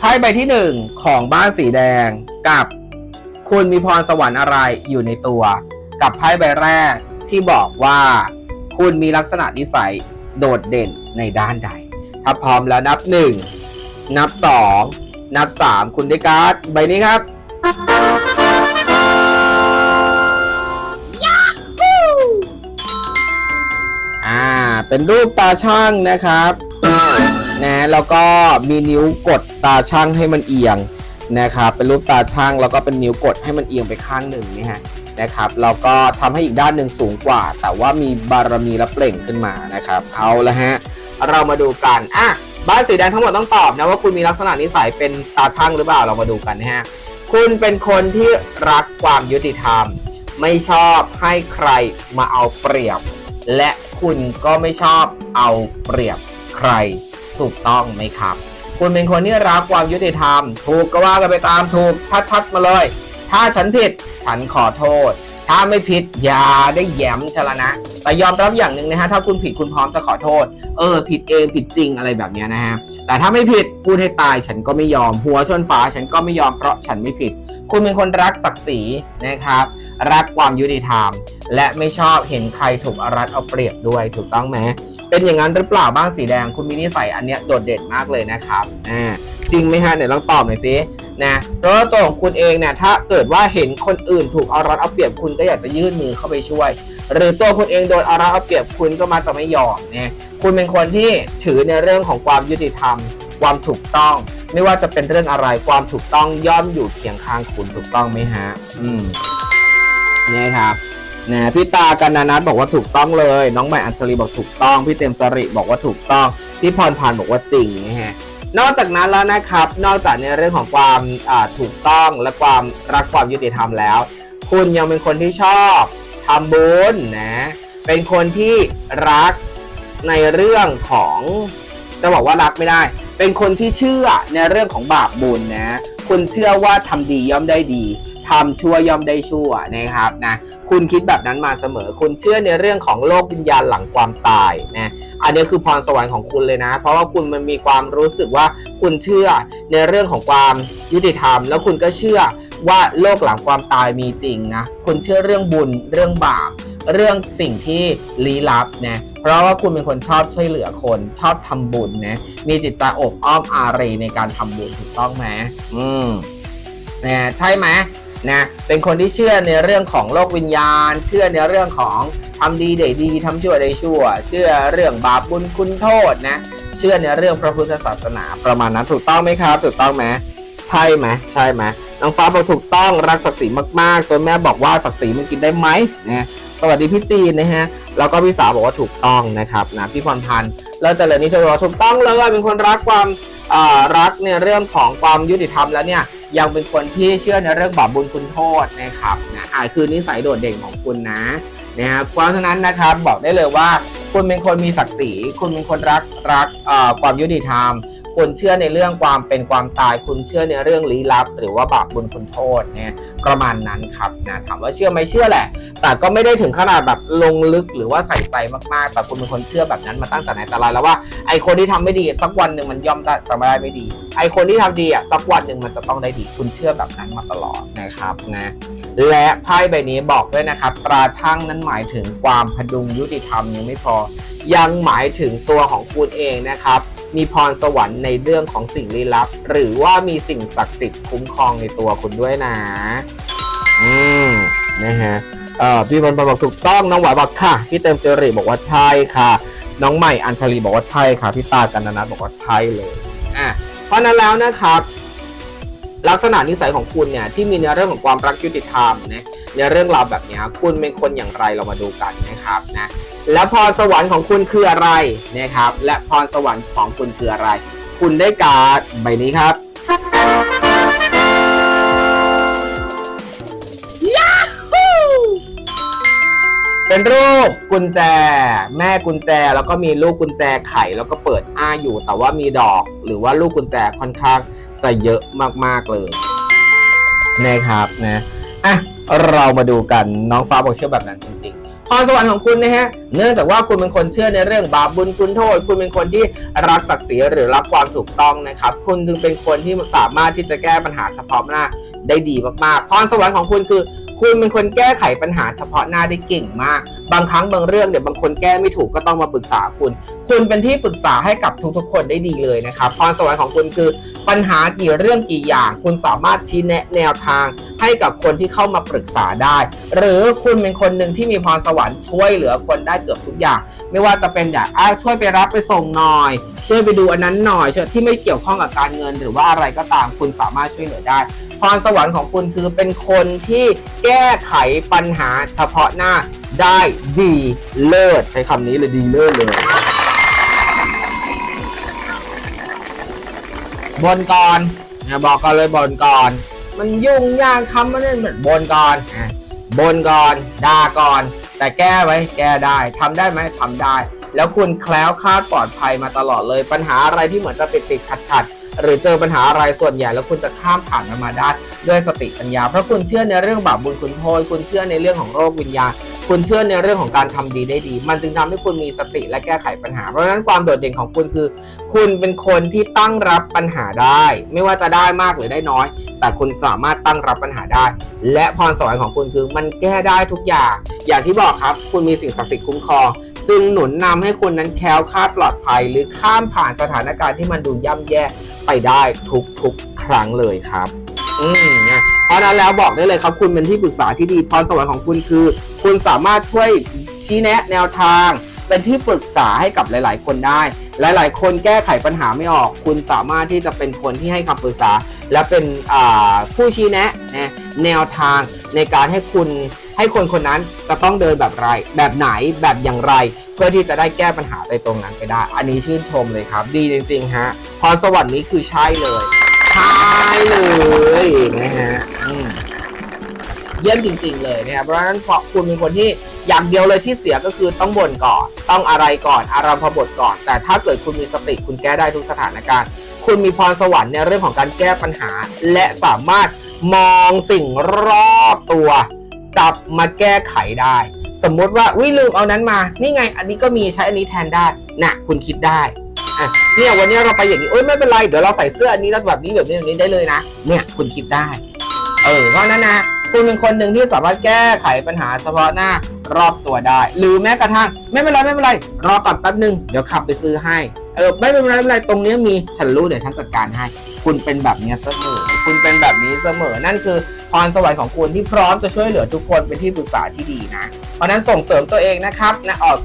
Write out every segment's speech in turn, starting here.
ไพ่ใบที่หนึ่งของบ้านสีแดงกับ คุณมีพรสวรรค์อะไรอยู่ในตัว กับไพ่ใบแรกที่บอกว่า คุณมีลักษณะนิสัยโดดเด่นในด้านใด ถ้าพร้อมแล้วนับหนึ่งนับสองนับสามคุณได้การ์ดใบนี้ครับอ่าเป็นรูปตาช่างนะครับ นะแล้วก็มีนิ้วกดตาช่างให้มันเอียงนะครับเป็นรูปตาช่างแล้วก็เป็นนิ้วกดให้มันเอียงไปข้างหนึ่งนี่ฮะนะครับแล้วก็ทำให้อีกด้านหนึ่งสูงกว่า แต่ว่ามีบารมีและเปล่งขึ้นมานะครับเอาละฮะเรามาดูกันอะบ้านสีแดงทั้งหมดต้องตอบนะว่าคุณมีลักษณะนิสัยเป็นตาช่างหรือเปล่าเรามาดูกันนะฮะคุณเป็นคนที่รักความยุติธรรม ไม่ชอบให้ใครมาเอาเปรียบ และคุณก็ไม่ชอบเอาเปรียบใคร ถูกต้องไหมครับ คุณเป็นคนที่รักความยุติธรรม ถูกก็ว่ากันไปตามถูกชัดๆมาเลย ถ้าฉันผิดฉันขอโทษ ถ้าไม่ผิดอย่าได้แย้มชละนะ แต่ยอมรับอย่างหนึ่งนะฮะ ถ้าคุณผิดคุณพร้อมจะขอโทษ เออ ผิดเองผิดจริงอะไรแบบนี้นะฮะ แต่ถ้าไม่ผิดพูดให้ตายฉันก็ไม่ยอม หัวชนฝาฉันก็ไม่ยอมเพราะฉันไม่ผิด คุณเป็นคนรักศักดิ์ศรีนะครับ รักความยุติธรรม และไม่ชอบเห็นใครถูกอารัดเอาเปรียบด้วยถูกต้องไหมเป็นอย่างนั้นหรือเปล่าบ้างสีแดง คุณมีนิสัยอันเนี้ยโดดเด่นมากเลยนะครับอ่าจริงไหมฮะเดี๋ยวลองตอบหน่อยสิ นะเพราะว่าตัวของคุณเองเนี่ยถ้าเกิดว่าเห็นคนอื่นถูกเอารัดเอาเปรียบคุณก็อยากจะยื่นมือเข้าไปช่วย หรือตัวคุณเองโดนเอารัดเอาเปรียบคุณก็มักจะไม่ยอมเนี่ยคุณเป็นคนที่ถือในเรื่องของความยุติธรรม ความถูกต้อง ไม่ว่าจะเป็นเรื่องอะไรความถูกต้องย่อมอยู่เคียงข้างคุณถูกต้องไหมฮะ อืมเนี่ยครับนะพี่ตากันนานัทบอกว่าถูกต้องเลย น้องใหม่อัญชลีบอกถูกต้อง พี่เต็มสริบอกว่าถูกต้อง พี่พรพันธ์บอกว่าจริงนะฮะ นอกจากนั้นแล้วนะครับ นอกจากในเรื่องของความถูกต้องและความรักความยุติธรรมแล้ว คุณยังเป็นคนที่ชอบทำบุญนะ เป็นคนที่รักในเรื่องของจะบอกว่ารักไม่ได้ เป็นคนที่เชื่อในเรื่องของบาปบุญนะ คุณเชื่อว่าทำดีย่อมได้ดี ทำชั่วย่อมได้ชั่วนะครับนะคุณคิดแบบนั้นมาเสมอ คุณเชื่อในเรื่องของโลกวิญญาณหลังความตายนะอันนี้คือพรสวรรค์ของคุณเลยนะ เพราะว่าคุณมันมีความรู้สึกว่าคุณเชื่อในเรื่องของความยุติธรรม แล้วคุณก็เชื่อว่าโลกหลังความตายมีจริงนะคุณเชื่อเรื่องบุญเรื่องบาปเรื่องสิ่งที่ลี้ลับนะเพราะว่าคุณเป็นคนชอบช่วยเหลือคนชอบทำบุญนะมีจิตใจอบอ้อมอารีในการทำบุญถูกต้องไหมอืมนะใช่ไหม นะเป็นคนที่เชื่อในเรื่องของโลกวิญญาณ เชื่อในเรื่องของทำดีได้ดีทำชั่วได้ชั่ว เชื่อเรื่องบาปบุญคุณโทษนะเชื่อในเรื่องพระพุทธศาสนาประมาณนั้นถูกต้องไหมครับ ถูกต้องไหมใช่ไหมใช่ไหมน้องฟ้าบอกถูกต้องรักศักดิ์ศรีมากๆจนแม่บอกว่าศักดิ์ศรีมันกินได้ไหมนะสวัสดีพี่จีนนะฮะแล้วก็พี่สาวบอกว่าถูกต้องนะครับนะพี่พรพันธ์แล้วเจริญนิเทศบอกว่าถูกต้องเลยเป็นคนรักความรักในเรื่องของความยุติธรรมแล้วเนี่ย ยังเป็นคนที่เชื่อในเรื่องบาปบุญคุณโทษนะครับนะอ่าคือนิสัยโดดเด่นของคุณนะนะครับเพราะฉะนั้นนะครับบอกได้เลยว่า คุณเป็นคนมีศักดิ์ศรี คุณเป็นคนรักรักเอ่อความยุติธรรม คุณเชื่อในเรื่องความเป็นความตาย คุณเชื่อในเรื่องลี้ลับ หรือว่าบาปบุญคุณโทษเนี่ยประมาณนั้นครับนะถามว่าเชื่อไหมเชื่อแหละ แต่ก็ไม่ได้ถึงขนาดแบบลงลึกหรือว่าใส่ใจมากๆ แต่คุณเป็นคนเชื่อแบบนั้นมาตั้งแต่ไหนแต่ไรแล้วว่าไอคนที่ทำไม่ดีสักวันหนึ่งมันย่อมจะไม่ได้ไม่ดี ไอคนที่ทำดีอะสักวันหนึ่งมันจะต้องได้ดี คุณเชื่อแบบนั้นมาตลอดนะครับนะและไพ่ใบนี้บอกด้วยนะครับ ตราช่างนั้นหมายถึงความพดุงยุติธรรมยังไม่พอยังหมายถึงตัวของคุณเองนะครับ มีพรสวรรค์ในเรื่องของสิ่งลี้ลับ หรือว่ามีสิ่งศักดิ์สิทธิ์คุ้มครองในตัวคุณด้วยนะ อืมนะฮะเอ่อพี่บอลบอกถูกต้องน้องหวายบอกค่ะพี่เต็มเซรีบอกว่าใช่ค่ะ น้องใหม่อัญชลีบอกว่าใช่ค่ะพี่ตากันนัทบอกว่าใช่เลยอะเพราะนั้นแล้วนะครับ ลักษณะนิสัยของคุณเนี่ยที่มีในเรื่องของความรักยุติธรรมนะ ในเรื่องราวแบบนี้คุณเป็นคนอย่างไรเรามาดูกันนะครับนะแล้วพรสวรรค์ของคุณคืออะไรนะครับ และพรสวรรค์ของคุณคืออะไร คุณได้การ์ดใบนี้ครับเป็นรูปกุญแจ แม่กุญแจแล้วก็มีลูกกุญแจไขแล้วก็เปิดอ้าอยู่ แต่ว่ามีดอก หรือว่าลูกกุญแจค่อนข้างจะเยอะมากๆเลยนะครับนะ อะเรามาดูกันน้องฟ้าบอกเชื่อแบบนั้นจริงๆพรสวรรค์ของคุณนะฮะเนื่องจากว่าคุณเป็นคนเชื่อในเรื่องบาปบุญคุณโทษ คุณเป็นคนที่รักศักดิ์ศรีหรือรักความถูกต้องนะครับ คุณจึงเป็นคนที่สามารถที่จะแก้ปัญหาเฉพาะหน้าได้ดีมากๆพรสวรรค์ของคุณคือ คุณเป็นคนแก้ไขปัญหาเฉพาะหน้าได้เก่งมาก บางครั้งบางเรื่องเนี่ยบางคนแก้ไม่ถูกก็ต้องมาปรึกษาคุณ คุณเป็นที่ปรึกษาให้กับทุกๆคนได้ดีเลยนะครับพรสวรรค์ของคุณคือปัญหากี่เรื่องกี่อย่าง คุณสามารถชี้แนะแนวทาง ให้กับคนที่เข้ามาปรึกษาได้ หรือคุณเป็นคนหนึ่งที่มีพรสวรรค์ช่วยเหลือคนได้เกือบทุกอย่าง ไม่ว่าจะเป็นอย่างช่วยไปรับไปส่งหน่อย ช่วยไปดูอันนั้นหน่อยช่วที่ไม่เกี่ยวข้องกับการเงิน หรือว่าอะไรก็ตามคุณสามารถช่วยเหลือได้พรสวรรค์ของคุณคือเป็นคนที่แก้ไขปัญหาเฉพาะหน้าได้ดีเลิศใช้คำนี้เลยดีเลิศเลย บนก่อนนะบอกกันเลยบนก่อน มันยุ่งยากคำมันเนี่ยเหมือนบนก่อนบนก่อนด่าก่อน แต่แก้ไว้แก้ได้ทำได้ไหมทำได้ แล้วคุณแคล้วคลาดปลอดภัยมาตลอดเลย ปัญหาอะไรที่เหมือนจะติดติดขัดขัดๆหรือเจอปัญหาอะไรส่วนใหญ่แล้วคุณจะข้ามผ่านมันมาได้ด้วยสติปัญญา เพราะคุณเชื่อในเรื่องบาปบุญคุณโทษคุณเชื่อในเรื่องของโรควิญญาณ คุณเชื่อในเรื่องของการทำดีได้ดี มันจึงทำให้คุณมีสติและแก้ไขปัญหา เพราะฉะนั้นความโดดเด่นของคุณคือ คุณเป็นคนที่ตั้งรับปัญหาได้ ไม่ว่าจะได้มากหรือได้น้อย แต่คุณสามารถตั้งรับปัญหาได้ และพรสวรรค์ของคุณคือมันแก้ได้ทุกอย่าง อย่างที่บอกครับ คุณมีสิ่งศักดิ์สิทธิ์คุ้มครอง จึงหนุนนำให้คุณนั้นแคล้วคลาดปลอดภัย หรือข้ามผ่านสถานการณ์ที่มันดูย่ำแย่ไปได้ทุกๆครั้งเลยครับ อืมนะ เพราะนั้นแล้วบอกได้เลยครับ คุณเป็นที่ปรึกษาที่ดีพรสวรรค์ของคุณคือ คุณสามารถช่วยชี้แนะแนวทาง เป็นที่ปรึกษาให้กับหลาย ๆ คนได้ หลาย ๆ คนแก้ไขปัญหาไม่ออก คุณสามารถที่จะเป็นคนที่ให้คำปรึกษา และเป็นผู้ชี้แนะนแนวทางในการให้คุณให้คนคนนั้นจะต้องเดินแบบไร แบบไหนแบบอย่างไร เพื่อที่จะได้แก้ปัญหาในตรงนั้นไปได้ อันนี้ชื่นชมเลยครับ ดีจริงๆฮะพรสวรรค์นี้คือใช่เลย ใช่เลยนะฮะเยี่ยมจริง ๆ เลยนะครับเพราะฉะนั้นพอคุณเป็นคนที่อย่างเดียวเลยที่เสียก็คือต้องบ่นก่อน ต้องอะไรก่อน อารมพบทก่อน แต่ถ้าเกิดคุณมีสติคุณแก้ได้ทุกสถานการณ์ คุณมีพรสวรรค์ในเรื่องของการแก้ปัญหา และสามารถมองสิ่งรอบตัว จับมาแก้ไขได้ สมมติว่าอุ้ยลืมเอานั้นมา นี่ไง อันนี้ก็มีใช้อันนี้แทนได้นะคุณคิดได้ อะเนี่ยวันนี้เราไปอย่างนี้โอ้ยไม่เป็นไร เดี๋ยวเราใส่เสื้ออันนี้แล้วแบบนี้แบบนี้แบบนี้ได้เลยนะ เนี่ยคุณคิดได้ เออเพราะนั้นนะคุณเป็นคนหนึ่งที่สามารถแก้ไขปัญหาเฉพาะหน้ารอบตัวได้ หรือแม้กระทั่ง ไม่เป็นไรไม่เป็นไร รอก่อนแป๊บหนึ่งเดี๋ยวขับไปซื้อให้ เออไม่เป็นไรไม่เป็นไรตรงนี้มีฉันรู้เดี๋ยวฉันจัดการให้ คุณเป็นแบบนี้เสมอ คุณเป็นแบบนี้เสมอ นั่นคือพรสวรรค์ของคุณที่พร้อมจะช่วยเหลือทุกคนเป็นที่ปรึกษาที่ดีนะ เพราะนั้นส่งเสริมตัวเองนะครับนะออก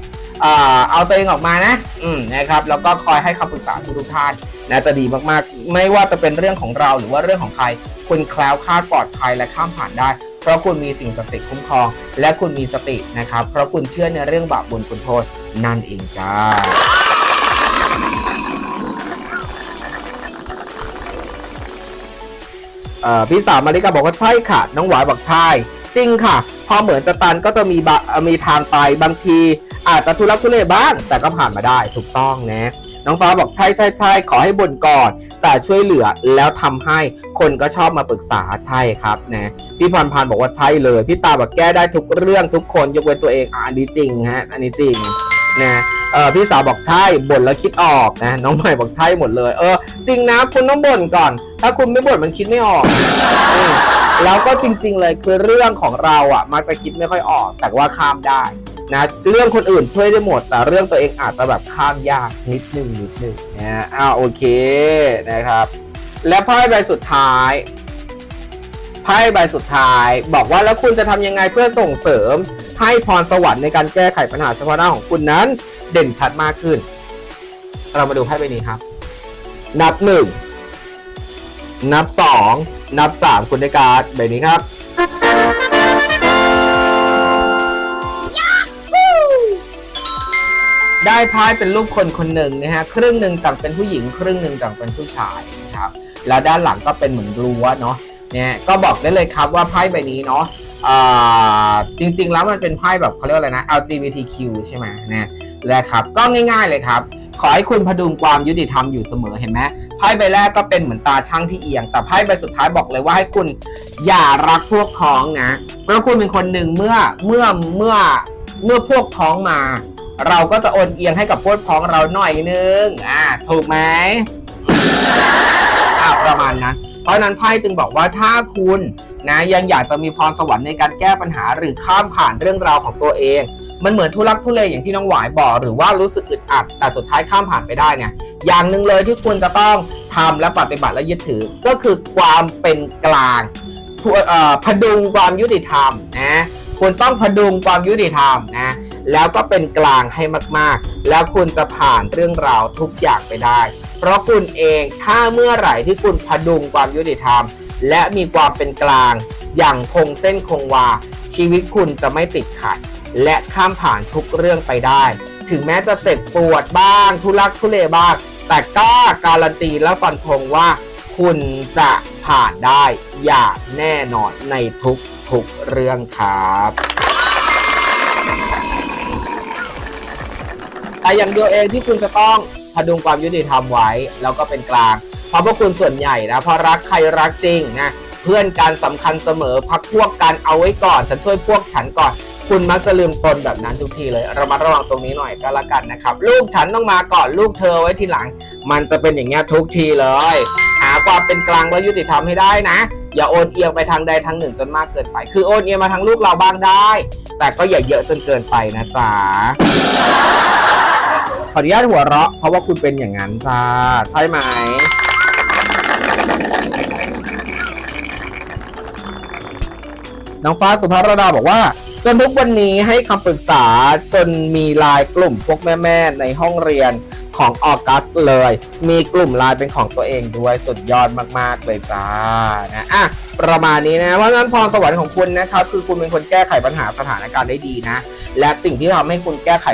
เอ่อเอาตัวเองออกมานะ อืมนะครับ แล้วก็คอยให้คำปรึกษาทุกท่านนะจะดีมากๆ ไม่ว่าจะเป็นเรื่องของเราหรือว่าเรื่องของใคร คุณแคล้วคลาดปลอดภัยและข้ามผ่านได้ เพราะคุณมีสิ่งศักดิ์สิทธิ์คุ้มครอง และคุณมีสตินะครับ เพราะคุณเชื่อในเรื่องบาปบุญคุณโทษนั่นเองจ้าพี่สาวมาริกาบอกว่าใช่ค่ะ น้องหวายบอกใช่ จริงค่ะ พอเหมือนจะตันก็จะมีมีทางไปบางที อาจจะทุลักทุเลบ้าง แต่ก็ผ่านมาได้ถูกต้องนะน้องฟ้าบอกใช่ใช่ใช่ขอให้บ่นก่อน แต่ช่วยเหลือแล้วทำให้คนก็ชอบมาปรึกษาใช่ครับนะพี่พรพันธ์บอกว่าใช่เลย พี่ตาบอกแก้ได้ทุกเรื่องทุกคนยกเว้นตัวเองอันนี้จริงฮะอันนี้จริงนะเออพี่สาวบอกใช่บ่นแล้วคิดออกนะน้องใหม่บอกใช่หมดเลย เออ จริงนะคุณต้องบ่นก่อน ถ้าคุณไม่บ่นมันคิดไม่ออก แล้วก็จริงๆเลยคือเรื่องของเราอะมักจะคิดไม่ค่อยออก แต่ว่าข้ามได้นะเรื่องคนอื่นช่วยได้หมด แต่เรื่องตัวเองอาจจะแบบข้ามยากนิดนึงนิดนึงนะอ้าวโอเคนะครับ และไพ่ใบสุดท้ายไพ่ใบสุดท้าย บอกว่าแล้วคุณจะทำยังไงเพื่อส่งเสริม ให้พรสวรรค์ในการแก้ไขปัญหาเฉพาะหน้าของคุณนั้น เด่นชัดมากขึ้น เรามาดูไพ่ใบนี้ครับ นับหนึ่งนับสอง นับสามคุณได้การ์ดใบนี้ครับ ได้ไพ่เป็นรูปคนคนหนึ่งนะฮะ ครึ่งหนึ่งต่างเป็นผู้หญิง ครึ่งหนึ่งต่างเป็นผู้ชายนะครับ แล้วด้านหลังก็เป็นเหมือนรั้วเนาะ เนี่ย ก็บอกได้เลยครับว่าไพ่ใบนี้เนาะอ่าจริงๆแล้วมันเป็นไพ่แบบเขาเรียกว่าอะไรนะ LGBTQ ใช่ไหมนะนะครับ ก็ง่ายๆเลยครับ ขอให้คุณพดุงความยุติธรรมอยู่เสมอเห็นไหมไพ่ใบแรกก็เป็นเหมือนตาช่างที่เอียง แต่ไพ่ใบสุดท้ายบอกเลยว่าให้คุณอย่ารักพวกพ้องนะเพราะคุณเป็นคนหนึ่งเมื่อเมื่อเมื่อเมื่อพวกพ้องมา เราก็จะโอนเอียงให้กับพวกพ้องเราหน่อยนึงอ่าถูกไหมอ่าประมาณนั้น เพราะนั้นไพ่จึงบอกว่าถ้าคุณนะยังอยากจะมีพรสวรรค์ในการแก้ปัญหาหรือข้ามผ่านเรื่องราวของตัวเอง มันเหมือนทุลักทุเลอย่างที่น้องหวายบอก หรือว่ารู้สึกอึดอัด แต่สุดท้ายข้ามผ่านไปได้เนี่ยอย่างหนึ่งเลยที่คุณจะต้องทำและปฏิบัติและยึดถือก็คือความเป็นกลางพดุงความยุติธรรมนะคุณต้องพดุงความยุติธรรมนะแล้วก็เป็นกลางให้มากๆ แล้วคุณจะผ่านเรื่องราวทุกอย่างไปได้ เพราะคุณเองถ้าเมื่อไหร่ที่คุณพดุงความยุติธรรม และมีความเป็นกลาง อย่างคงเส้นคงวา ชีวิตคุณจะไม่ติดขัด และข้ามผ่านทุกเรื่องไปได้ ถึงแม้จะเจ็บปวดบ้าง ทุลักทุเลบ้าง แต่ก็การันตีและฟันธงว่า คุณจะผ่านได้อย่างแน่นอนในทุกทุกๆเรื่องครับแต่อย่างเดียวเองที่คุณจะต้อง พดุงความยุติธรรมไว้ แล้วก็เป็นกลาง เพราะพวกคุณส่วนใหญ่นะพราะรักใครรักจริงนะเพื่อนการสำคัญเสมอพักพวกกันเอาไว้ก่อนฉันช่วยพวกฉันก่อน คุณมักจะลืมตนแบบนั้นทุกทีเลยระมัดระวังตรงนี้หน่อยก็แล้วกันนะครับ ลูกฉันต้องมาก่อนลูกเธอไว้ทีหลัง มันจะเป็นอย่างเงี้ยทุกทีเลย หาความเป็นกลางและยุติธรรมให้ได้นะอย่าโอนเอียงไปทางใดทางหนึ่งจนมากเกินไป คือโอนเอียงมาทางลูกเราบ้างได้ แต่ก็อย่าเยอะจนเกินไปนะจ๊ะ ขออนุญาตหัวเราะ เพราะว่าคุณเป็นอย่างนั้นจ้าใช่ไหม น้องฟ้าสุภาพรดาบอกว่า จนทุกวันนี้ให้คำปรึกษาจนมีไลายกลุ่มพวกแม่ๆในห้องเรียนของออกัสเลย มีกลุ่มไลน์เป็นของตัวเองด้วยสุดยอดมากๆเลยจ้านะอะประมาณนี้นะเพราะฉะนั้นพรสวรรค์ของคุณนะครับคือคุณเป็นคนแก้ไขปัญหาสถานการณ์ได้ดีนะ และสิ่งที่ทำให้คุณแก้ไข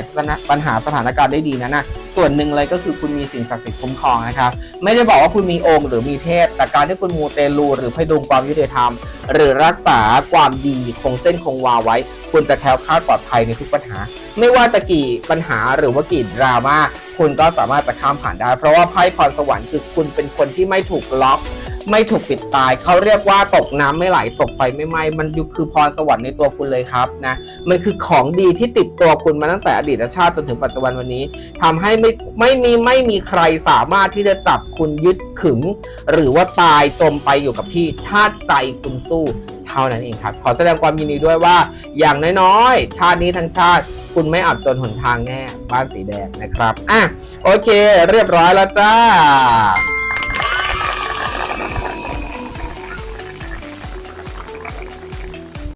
ปัญหาสถานการณ์ได้ดีนั้นนะส่วนหนึ่งเลยก็คือคุณมีสิ่งศักดิ์สิทธิ์คุ้มครองนะครับ ไม่ได้บอกว่าคุณมีองค์หรือมีเทพ แต่การที่คุณมูเตลูหรือพดุงความยุติธรรม หรือรักษาความดีคงเส้นคงวาไว้ คุณจะแคล้วคลาดปลอดภัยในทุกปัญหา ไม่ว่าจะกี่ปัญหาหรือว่ากี่ดราม่าคุณก็สามารถจะข้ามผ่านได้ เพราะว่าไพ่พรสวรรค์คือคุณเป็นคนที่ไม่ถูกล็อก ไม่ถูกปิดตาย เขาเรียกว่าตกน้ำไม่ไหล ตกไฟไม่ไหม้ มันยู่คือพรสวรรค์ในตัวคุณเลยครับนะ มันคือของดีที่ติดตัวคุณมาตั้งแต่อดีตชาติจนถึงปัจจุบันวันนี้ทำให้ไม่ไม่มีไม่มีใครสามารถที่จะจับคุณยึดขึง หรือว่าตายจมไปอยู่กับที่ถ้าใจคุณสู้เท่านั้นเองครับ ขอแสดงความยินดีด้วยว่า อย่างน้อยๆ ชาตินี้ทั้งชาติ คุณไม่อับจนหนทางแน่บ้านสีแดงนะครับ อะ โอเค เรียบร้อยแล้วจ้า